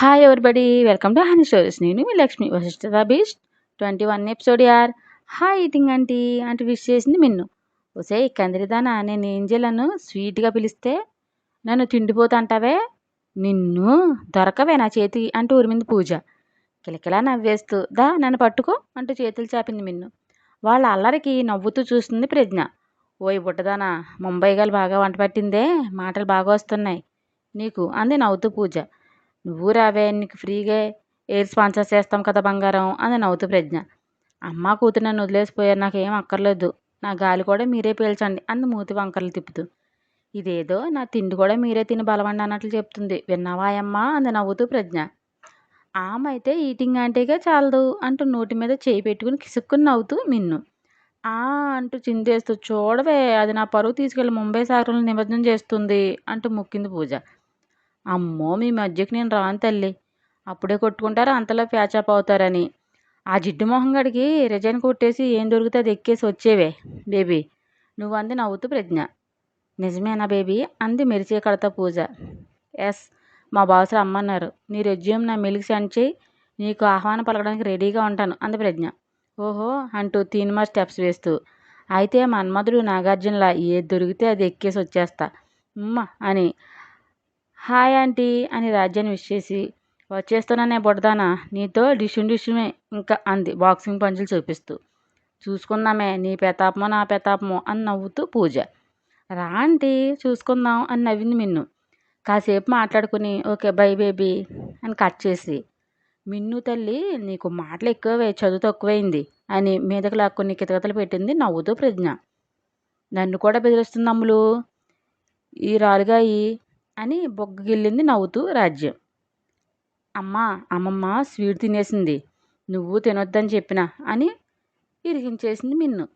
Hi everybody welcome to honey stories నేను మీ Lakshmi Vashishta the beast twenty one episode యార్ hi eating aunty అంటే wish చేసింది మిన్ను ఒసే కందిరిదానా నేను ఏం ఏంజలను స్వీట్గా పిలిస్తే నన్ను తిండిపోతుంటావే? నిన్ను దొరకవే నా చేతి అంటూ ఊరిమింది పూజ. కిలకిలా నవ్వేస్తూ దా నన్ను పట్టుకో అంటూ చేతులు చాపింది మిన్ను. వాళ్ళ అల్లరికి నవ్వుతూ చూస్తుంది ప్రజ్ఞ. ఓయ్ బుట్టదానా ముంబై గారు బాగా వంట పట్టిందే. మాటలు బాగా వస్తున్నాయి. నీకు అంది నవ్వుతూ పూజ. నువ్వు రావే నీకు ఫ్రీగా ఎయిర్ స్పాన్సర్ చేస్తాం కదా బంగారం అని నవ్వుతూ ప్రజ్ఞ. అమ్మ కూతురు నన్ను వదిలేసిపోయారు నాకేం అక్కర్లేదు. నా గాలి కూడా మీరే పీల్చండి అంది మూతి వంకర్లు తిప్పుతూ. ఇదేదో నా తిండి కూడా మీరే తిని బలవండి అన్నట్లు చెప్తుంది. విన్నావా అమ్మా అంది నవ్వుతూ ప్రజ్ఞ. ఆమె అయితే ఈటింగ్ ఆంటీగా చాలదు అంటూ నోటి మీద చేయి పెట్టుకుని కిసుక్కుని నవ్వుతూ మిన్ను ఆ అంటూ చిందేస్తూ చూడవే అది నా పరువు తీసుకెళ్ళి ముంబై సాగరంలో నిమజ్జనం చేస్తుంది అంటూ ముక్కింది పూజ. అమ్మో మీ మధ్యకి నేను రాను తల్లి. అప్పుడే కొట్టుకుంటారు అంతలో ప్యాచప్ అవుతారని ఆ జిడ్డు మొహం గడికి రిజైన్ కొట్టేసి ఏం దొరికితే ఎక్కేసి వచ్చేవే బేబీ. నువ్వు అంది నవ్వుతూ ప్రజ్ఞ. నిజమేనా బేబీ? అంది మెరిచే కడత పూజ. ఎస్ మా బాస్ రమ్మన్నారు. నీ రెజ్యూమ్ నా మిల్క్ సెండ్ చేయి నీకు ఆహ్వానం పలకడానికి రెడీగా ఉంటాను అంది ప్రజ్ఞ. ఓహో అంటూ తీన్మార్ స్టెప్స్ వేస్తూ. అయితే మన్మధుడు నాగార్జునలా ఏది దొరికితే అది ఎక్కేసి వచ్చేస్తా. ఉమ్మ అని. హాయ్ ఆంటీ అని రాజ్యాన్ని విష్ చేసి వచ్చేస్తున్నానే బుడదానా? నీతో డిష్యూ డిష్యూమే ఇంకా అంది బాక్సింగ్ పంచులు చూపిస్తూ. చూసుకుందామే నీ పెతాపమో నా పెతాపమో అని నవ్వుతూ పూజ. రా ఆంటీ చూసుకుందాం అని నవ్వింది మిన్ను. కాసేపు మాట్లాడుకుని ఓకే బై బేబీ అని కట్ చేసి మిన్ను తల్లి నీకు మాటలు ఎక్కువే చదువు తక్కువైంది అని మీదకు లాక్కుని కితకతలు పెట్టింది నవ్వుతూ ప్రజ్ఞ. నన్ను కూడా బెదిరిస్తుంది అమ్ములు ఈ రాలుగాయి అని బొగ్గగిల్లింది నవ్వుతూ రాజ్యం. అమ్మా అమ్మమ్మ స్వీట్ తినేసింది. నువ్వు తినొద్దని చెప్పిన అని ఇరిగించేసింది మిన్ను.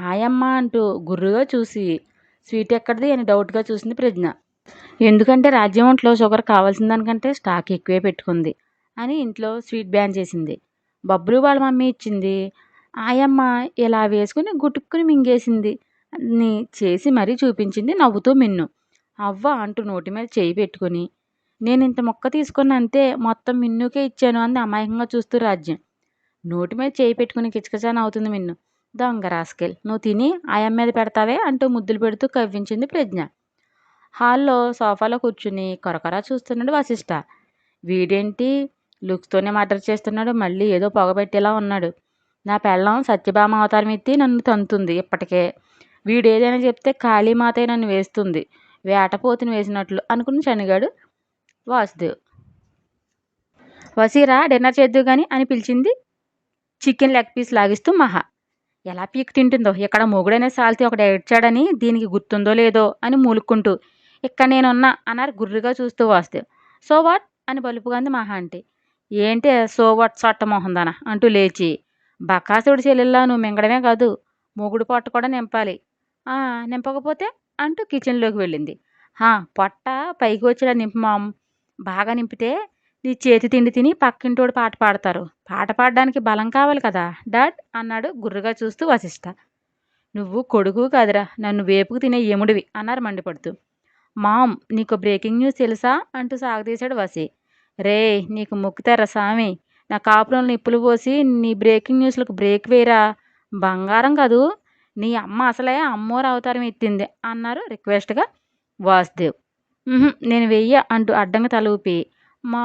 ఆయమ్మ అంటూ గుర్రుగా చూసి స్వీట్ ఎక్కడిది అని డౌట్గా చూసింది ప్రజ్ఞ. ఎందుకంటే రాజ్యం ఒంట్లో షుగర్ కావాల్సిన దానికంటే స్టాక్ ఎక్కువే పెట్టుకుంది అని ఇంట్లో స్వీట్ బ్యాన్ చేసింది. బబ్బులు వాళ్ళ మమ్మీ ఇచ్చింది. ఆయమ్మ ఇలా వేసుకుని గుటుక్కుని మింగేసింది. అని చేసి మరీ చూపించింది నవ్వుతూ మిన్ను. అవ్వ అంటూ నోటి మీద చేయి పెట్టుకుని నేను ఇంత మొక్క తీసుకుని అంతే మొత్తం మిన్నుకే ఇచ్చాను అంది అమాయకంగా చూస్తూ రాజ్యం. నోటి మీద చేయి పెట్టుకుని కిచకిచాన అవుతుంది మిన్ను. దొంగ రాసుకెల్ నువ్వు తిని ఆయం మీద పెడతావే అంటూ ముద్దులు పెడుతూ కవ్వించింది ప్రజ్ఞ. హాల్లో సోఫాలో కూర్చుని కొరకొరా చూస్తున్నాడు వశిష్ట. వీడేంటి? లుక్స్తోనే మర్డర్ చేస్తున్నాడు మళ్ళీ ఏదో పొగబెట్టేలా ఉన్నాడు. నా పెళ్ళం సత్యభామ అవతారం ఎత్తి నన్ను తంతుంది. ఇప్పటికే వీడేదైనా చెప్తే కాళీమాతే నన్ను వేస్తుంది. వేటపోతుని వేసినట్లు అనుకుని శనిగాడు వాసుదేవ్. వసీరా డిన్నర్ చేద్దు కానీ అని పిలిచింది చికెన్ లెగ్ పీస్ లాగిస్తూ మహా. ఎలా పీక్ తింటుందో ఇక్కడ మొగుడనే సాల్తి ఒకటి ఏడ్చాడని దీనికి గుర్తుందో లేదో అని మూలుక్కుంటూ ఇక్కడ నేనున్నా అన్నారు గుర్రుగా చూస్తూ వాసుదేవ్. So what? అని బలుపుగాంది మహా అంటే ఏంటి సో వాట్ సొట్ట మొహందన? అంటూ లేచి బకాసుడి చెల్లెల్లా నువ్వు మింగడమే కాదు మొగుడు పొట్ట కూడా నింపాలి. నింపకపోతే అంటూ కిచెన్లోకి వెళ్ళింది. పొట్ట పైకి వచ్చేలా నింపమాం బాగా నింపితే నీ చేతి తిండి తిని పక్కింటోడు పాట పాడతారు. పాట పాడడానికి బలం కావాలి కదా డాడ్ అన్నాడు గుర్రుగా చూస్తూ వశిష్ట. నువ్వు కొడుకు కాదురా నన్ను వేపుకు తినే ఎముడివి అన్నారు మండిపడుతూ. మామ్ నీకు బ్రేకింగ్ న్యూస్ తెలుసా? అంటూ సాగదీశాడు వసి రే నీకు మొక్కుతారా స్వామి నా కాపురంలో నిప్పులు పోసి నీ బ్రేకింగ్ న్యూస్లకు బ్రేక్ వేరా బంగారం కాదు నీ అమ్మ అసలే అమ్మోరు అవతారం ఎత్తింది అన్నారు రిక్వెస్ట్గా వాసుదేవ్. నేను వెయ్య అంటూ అడ్డంగా తల ఊపి మా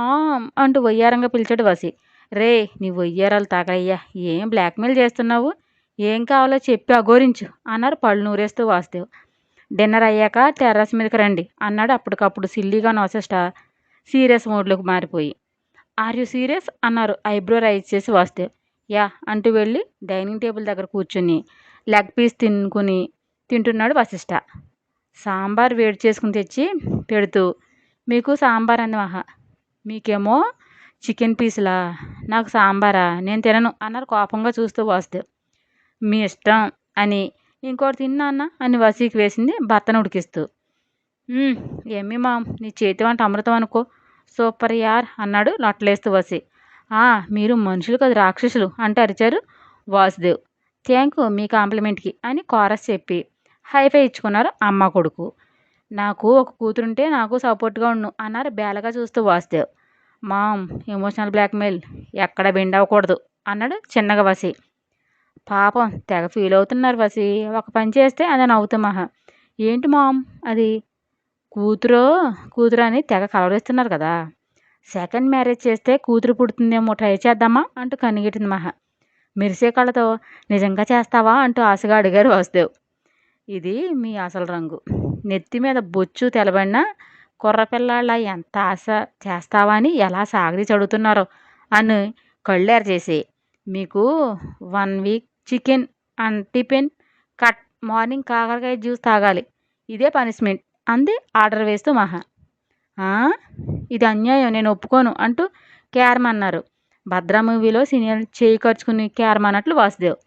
అంటూ వయ్యారంగా పిలిచాడు వసి. రే నీ వయ్యారాలు తాగయ్యా ఏం బ్లాక్మెయిల్ చేస్తున్నావు? ఏం కావాలో చెప్పి అఘోరించు అన్నారు పళ్ళు నూరేస్తూ వాసుదేవ్. డిన్నర్ అయ్యాక టెర్రస్ మీదకి రండి అన్నాడు అప్పటికప్పుడు సిల్లీగా నోసెస్ట సీరియస్ మోడ్లోకి మారిపోయి. Are you serious? అన్నారు ఐబ్రో రైజ్ చేసి వాసుదేవ్. యా అంటూ వెళ్ళి డైనింగ్ టేబుల్ దగ్గర కూర్చుని లెగ్ పీస్ తినుకుని తింటున్నాడు వశిష్ట. సాంబార్ వేడి చేసుకుని తెచ్చి పెడుతూ మీకు సాంబార్ అంది మహా మీకేమో చికెన్ పీసులా? నాకు సాంబారా? నేను తినను అన్నారు కోపంగా చూస్తూ వాసుదేవ్ మీ ఇష్టం అని ఇంకోటి తిన్నా అన్న అని వసీకి వేసింది భర్తను ఉడికిస్తూ. ఏమి మా నీ చేతి వంట అమృతం అనుకో. సూపర్ యార్ అన్నాడు లొట్టలేస్తూ వసి మీరు మనుషులు కదా రాక్షసులు అంటే అరిచారు వాసుదేవ్. థ్యాంక్ యూ మీ కాంప్లిమెంట్కి అని కోరస్ చెప్పి హైఫై ఇచ్చుకున్నారు అమ్మ కొడుకు. నాకు ఒక కూతురుంటే నాకు సపోర్ట్గా ఉండు అన్నారు బేలగా చూస్తూ వాసుదేవ్. మామ్ ఎమోషనల్ బ్లాక్మెయిల్ ఎక్కడ బెండ్ అవ్వకూడదు అన్నాడు చిన్నగా వసి. పాపం తెగ ఫీల్ అవుతున్నారు వసి ఒక పని చేస్తే అది నవ్వుతూ మహా. ఏంటి మామ్ అది? కూతురు కూతురు అని తెగ కలవరిస్తున్నారు కదా. సెకండ్ మ్యారేజ్ చేస్తే కూతురు పుడుతుందేమో ట్రై చేద్దామా అంటూ కనిగిట్టింది మహా. మెరిసే కళ్ళతో నిజంగా చేస్తావా అంటూ ఆశగా అడిగారు వాసుదేవ్. ఇది మీ అసలు రంగు. నెత్తి మీద బొచ్చు తెలబడిన కుర్రపిల్లాళ్ళ ఎంత ఆశ చేస్తావా అని ఎలా సాగది చదువుతున్నారో అని కళ్ళేరు చేసి మీకు one week chicken and tiffin cut morning కాకరకాయ జ్యూస్ తాగాలి. ఇదే పనిష్మెంట్. అంది ఆర్డర్ వేస్తూ మహా. ఇది అన్యాయం నేను ఒప్పుకోను అంటూ క్యారమ్ అన్నారు భద్రా మూవీలో సీనియర్ చేయి ఖర్చుకుని క్యారమ్ అన్నట్లు వాసుదేవ్.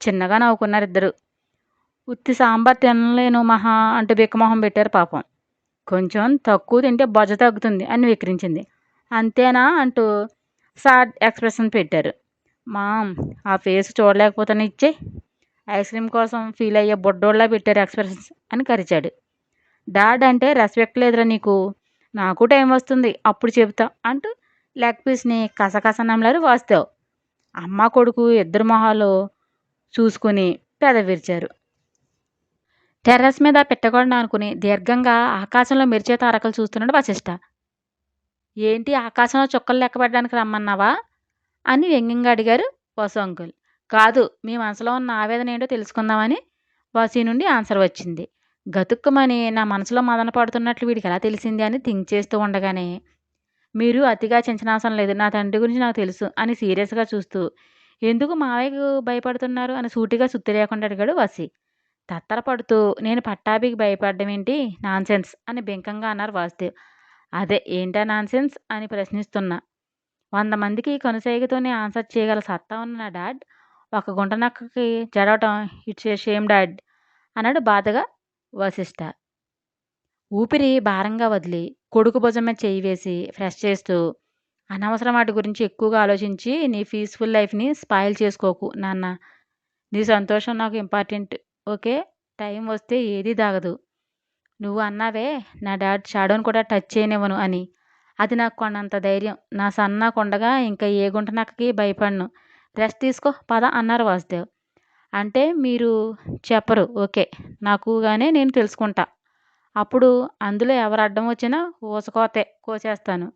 చిన్నగా నవ్వుకున్నారు ఇద్దరు. ఉత్తి సాంబార్ తినలేను మహా అంటూ బిక్కమొహం పెట్టారు పాపం. కొంచెం తక్కువ తింటే బొజ్జ తగ్గుతుంది అని విక్రించింది. అంతేనా అంటూ సాడ్ ఎక్స్ప్రెషన్ పెట్టారు. మామ్ ఆ ఫేస్ చూడలేకపోతాను ఇచ్చే. ఐస్ క్రీమ్ కోసం ఫీల్ అయ్యే బొడ్డోళ్ళ పెట్టారు ఎక్స్ప్రెషన్స్ అని కరిచాడు. డాడ్ అంటే రెస్పెక్ట్ లేదురా నీకు. నాకు టైం వస్తుంది అప్పుడు చెబుతా అంటూ లెగ్ పీస్ని కసకస నమ్మలారు వాస్తవ్. అమ్మ కొడుకు ఇద్దరు మొహాలు చూసుకుని పెదవిరిచారు టెర్రస్ మీద పెట్టకూడదు అనుకుని దీర్ఘంగా ఆకాశంలో మెరిచే తారకలు చూస్తున్నాడు వశిష్ట. ఏంటి ఆకాశంలో చుక్కలు లెక్క పెట్టడానికి రమ్మన్నావా? అని వ్యంగ్యంగా అడిగారు వసు అంకుల్. కాదు మీ మనసులో ఉన్న ఆవేదన ఏంటో తెలుసుకుందామని వసీ నుండి ఆన్సర్ వచ్చింది. గతుక్కుమని నా మనసులో మదన పడుతున్నట్లు వీడికి ఎలా తెలిసింది అని థింక్ చేస్తూ ఉండగానే మీరు అతిగా చించనవసరం లేదు నా తండ్రి గురించి నాకు తెలుసు అని సీరియస్గా చూస్తూ ఎందుకు మావయ్యకు భయపడుతున్నారు? అని సూటిగా సుత్తి లేకుండా అడిగాడు వసి తత్తరపడుతూ నేను పట్టాభికి భయపడడం ఏంటి? నాన్సెన్స్ అని బెంకంగా అన్నారు వాసుదేవ్. అదే ఏంటా నాన్సెన్స్? అని ప్రశ్నిస్తున్నా. వంద మందికి కొనసాగితోనే ఆన్సర్ చేయగల సత్తా ఉన్న నా డాడ్? ఒక గుంట నక్కకి జడవటం ఇట్స్ ఏ షేమ్ డాడ్? అన్నాడు బాధగా వశిష్ట. ఊపిరి భారంగా వదిలి కొడుకు భుజమే చేయి వేసి ఫ్రెష్ చేస్తూ అనవసరం వాటి గురించి ఎక్కువగా ఆలోచించి నీ పీస్ఫుల్ లైఫ్ని స్పాయిల్ చేసుకోకు నాన్న. నీ సంతోషం నాకు ఇంపార్టెంట్. ఓకే? టైం వస్తే ఏదీ దాగదు నువ్వు అన్నావే నా డాడ్ షాడోని కూడా టచ్ చేయనివ్వను అని. అది నాకు కొన్నంత ధైర్యం. నా సన్న కొండగా ఇంకా ఏ గుంట నాకకి భయపడను. రెస్ట్ తీసుకో పద అన్నారు వాసుదేవ్. అంటే మీరు చెప్పరు. ఓకే. నాకుగానే నేను తెలుసుకుంటా. అప్పుడు అందులో ఎవరు అడ్డం వచ్చినా ఊసకోతే కోసేస్తాను.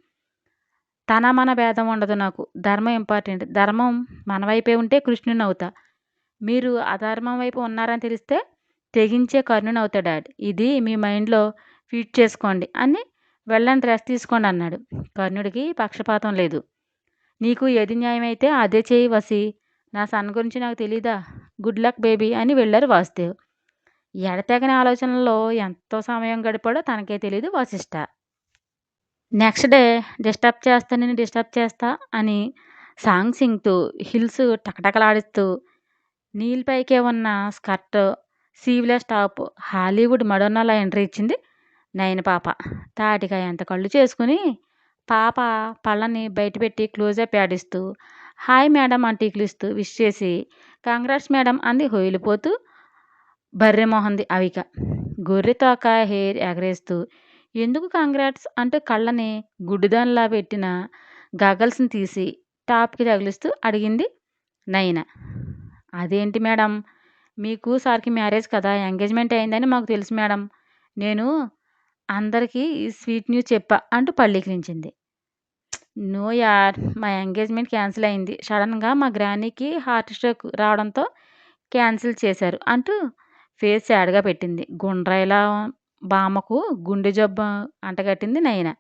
తన మన భేదం ఉండదు నాకు. ధర్మం ఇంపార్టెంట్ ధర్మం మన వైపే ఉంటే కృష్ణుని అవుతా మీరు అధర్మం వైపు ఉన్నారని తెలిస్తే తెగించే కర్ణుని అవుతా డాడ్. ఇది మీ మైండ్లో ఫీట్ చేసుకోండి అని వెళ్ళండి రెస్ట్ తీసుకోండి అన్నాడు. కర్ణుడికి పక్షపాతం లేదు. నీకు ఏది న్యాయమైతే అదే చేయి వసి. నా సన్ గురించి నాకు తెలీదా? గుడ్ లక్ బేబీ అని వెళ్ళారు వాసుదేవ్. ఎడతెగని ఆలోచనలో ఎంతో సమయం గడిపాడో తనకే తెలియదు వశిష్ట. నెక్స్ట్ డే డిస్టర్బ్ చేస్తా నేను డిస్టర్బ్ చేస్తా అని సాంగ్ సింగ్తూ హిల్స్ టకటకలాడిస్తూ నీళ్ళపైకే ఉన్న స్కర్ట్ సీవ్లెస్ టాప్ హాలీవుడ్ మడోనాలా ఎంట్రీ ఇచ్చింది నయన పాప. తాటిగా ఎంత కళ్ళు చేసుకుని పాప పళ్ళని బయటపెట్టి క్లోజప్ ఆడిస్తూ హాయ్ మేడం అంటూ ఇస్తూ విష్ చేసి కాంగ్రెస్ మేడం అంది హోయిలిపోతూ బర్రె మొహంది అవిక. గొర్రె తోక హెయిర్ ఎగరేస్తూ ఎందుకు కాంగ్రాట్స్ అంటూ కళ్ళని గుడ్డుదానిలా పెట్టిన గగల్స్ని తీసి టాప్కి తగిలిస్తూ అడిగింది నయన. అదేంటి మేడం? మీకు సార్కి మ్యారేజ్ కదా ఎంగేజ్మెంట్ అయిందని మాకు తెలుసు మేడం. నేను అందరికీ ఈ స్వీట్ న్యూస్ చెప్పా అంటూ పళ్ళీకరించింది నో యార్ మా ఎంగేజ్మెంట్ క్యాన్సిల్ అయింది. సడన్గా మా గ్రానీకి హార్ట్ స్ట్రోక్ రావడంతో క్యాన్సిల్ చేశారు అంటూ ఫేస్ యాడ్గా పెట్టింది. గుండ్రాయిల బామ్మకు గుండె జబ్బు అంటగట్టింది Nayana.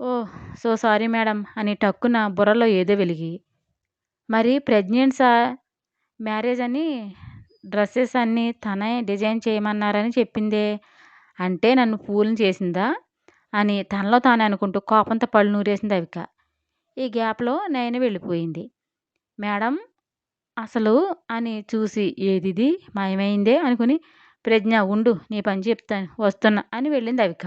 Oh so sorry madam అని టక్కున బుర్రలో ఏదో వెలిగి. మరి ప్రెగ్నెంట్సా మ్యారేజ్ అని డ్రెస్సెస్ అన్నీ తనే డిజైన్ చేయమన్నారని చెప్పిందే అంటే నన్ను పూలను చేసిందా అని తనలో తాను అనుకుంటూ కోపంతో పళ్ళు నూరేసింది అవిక. ఈ గ్యాప్లో నయన వెళ్ళిపోయింది. మేడం అసలు అని చూసి ఏదిది? మాయమైందే అనుకుని ప్రజ్ఞ ఉండు నీ పని చెప్తాను వస్తున్నా అని వెళ్ళింది అవిక.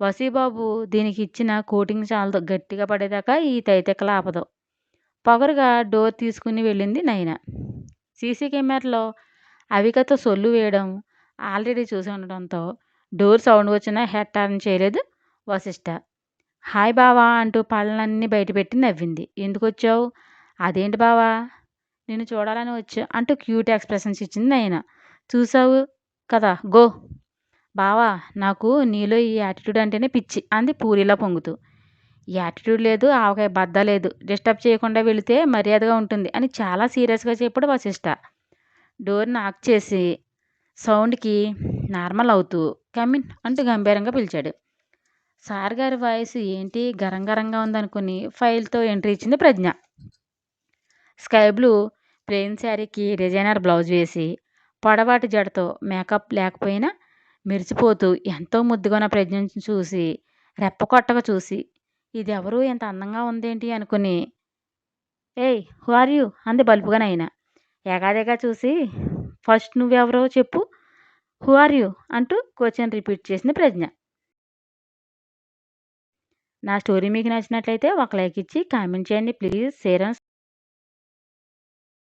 వసీబాబు దీనికి ఇచ్చిన కోటింగ్ చాలదు గట్టిగా పడేదాకా ఈ తైతెక్కల ఆపదు. పొగరుగా డోర్ తీసుకుని వెళ్ళింది నయన. సీసీ కెమెరాలో అవికతో సొల్లు వేయడం ఆల్రెడీ చూసి ఉండడంతో డోర్ సౌండ్ వచ్చినా హెడ్ టర్న్ చేయలేదు వశిష్ట. హాయ్ బావా అంటూ పళ్ళన్నీ బయటపెట్టి నవ్వింది. ఎందుకు వచ్చావు అదేంటి బావా? నిన్ను చూడాలని వచ్చా అంటూ క్యూట్ ఎక్స్ప్రెషన్స్ ఇచ్చింది నయన. చూసావు కదా గో. బావా నాకు నీలో ఈ యాటిట్యూడ్ అంటేనే పిచ్చి అంది పూరిలా పొంగుతూ. యాటిట్యూడ్ లేదు ఆవకాయ బద్ద లేదు. డిస్టర్బ్ చేయకుండా వెళితే మర్యాదగా ఉంటుంది అని చాలా సీరియస్గా చెప్పాడు వశిష్ట. డోర్ నాక్ చేసి సౌండ్కి నార్మల్ అవుతూ కమిన్ అంటూ గంభీరంగా పిలిచాడు. సార్ గారి వాయిస్ ఏంటి గరం గరంగా ఉందనుకుని ఫైల్తో ఎంట్రీ ఇచ్చింది ప్రజ్ఞ. స్కై బ్లూ ప్లెయిన్ శారీకి డిజైనర్ బ్లౌజ్ వేసి పొడవాటి జడతో మేకప్ లేకపోయినా మెరిసిపోతూ ఎంతో ముద్దుగా ఉన్న ప్రజ్ఞను చూసి రెప్ప కొట్టగా చూసి ఇది ఎవరు ఎంత అందంగా ఉందేంటి? అనుకుని ఏయ్ హు ఆర్ యూ? అంది బలుపుగానైనా ఏగాదేగా చూసి ఫస్ట్ నువ్వెవరో చెప్పు హు ఆర్ యూ? అంటూ క్వశ్చన్ రిపీట్ చేసింది ప్రజ్ఞ. నా స్టోరీ మీకు నచ్చినట్లయితే ఒక లైక్ ఇచ్చి కామెంట్ చేయండి. Please share and